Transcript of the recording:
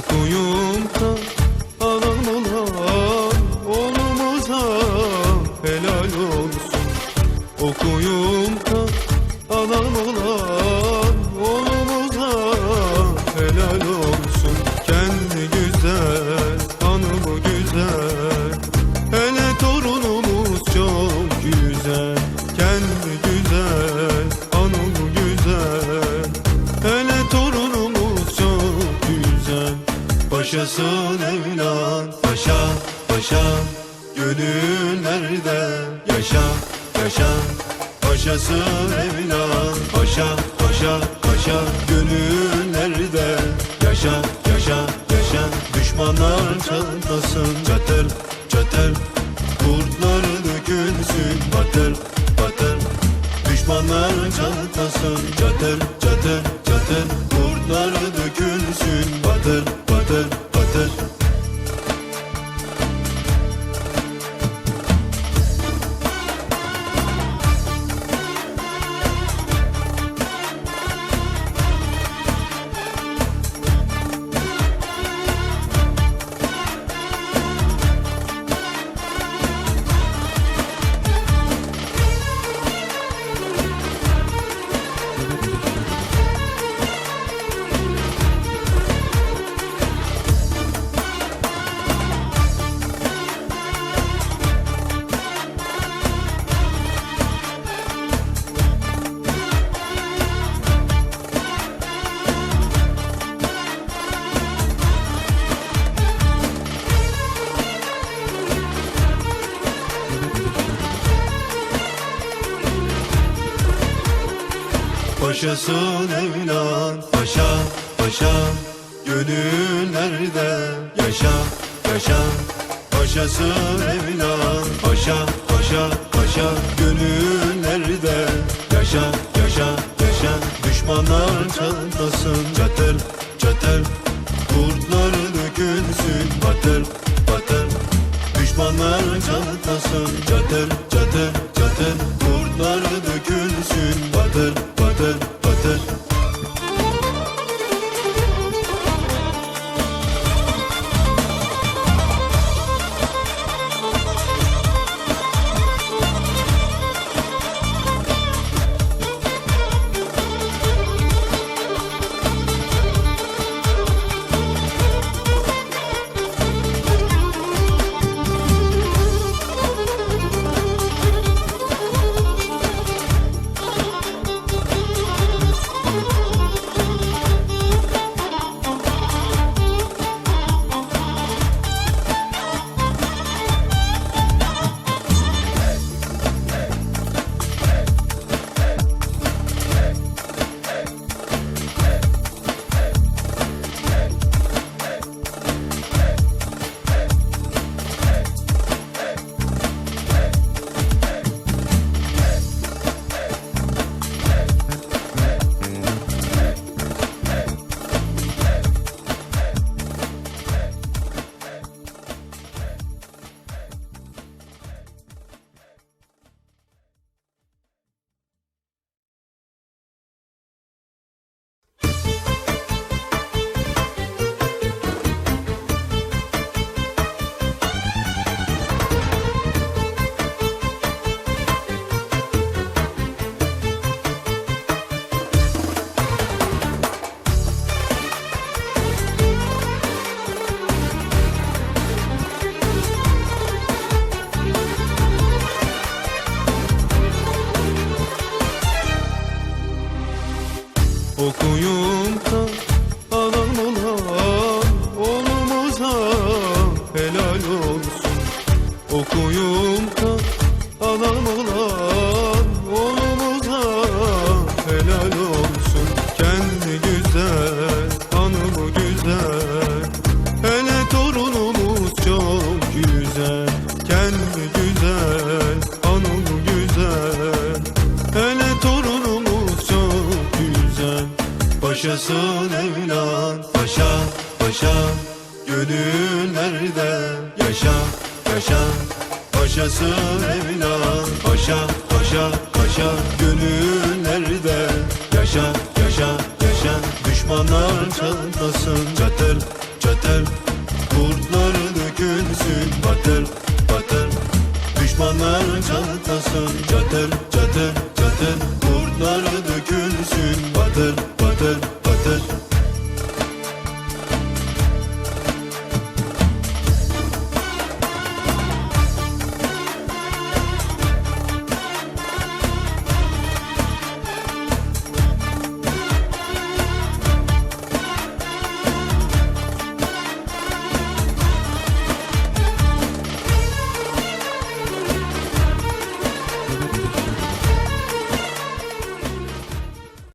Okuyup da anam olan oğlumuza helal olsun. Okuyup da anam olan Paşasın evlat paşa paşa Gönüllerde yaşa yaşa. Paşasın evlat paşa paşa paşa Gönüllerde yaşa yaşa yaşa. Düşmanlar çatlasın çatır çatır. Kurtlar dökülsün batır batır. Düşmanlar çatlasın çatır çatır çatır. Kurtlar dökülsün batır Paşasın evlat paşa paşa Gönüllerde yaşa yaşa. Paşasın evlat paşa paşa paşa Gönüllerde yaşa yaşa yaşa. Düşmanlar çatlasın çatır çatır. Kurtlar dökülsün. Batır batır. Düşmanlar çatlasın çatır çatır çatır. Kurtlar dökülsün Okuyup da anam olan oğlumuza olsun. Okuyup da anam olan inan Paşa paşa gönüllerde yaşa yaşa. Paşası evlan paşa paşa paşa gönüllerde yaşa yaşa yaşa. Düşmanlar çatlasın çatır çatır. Kurtlar dökülsün batır batır. Düşmanlar çatlasın çatır.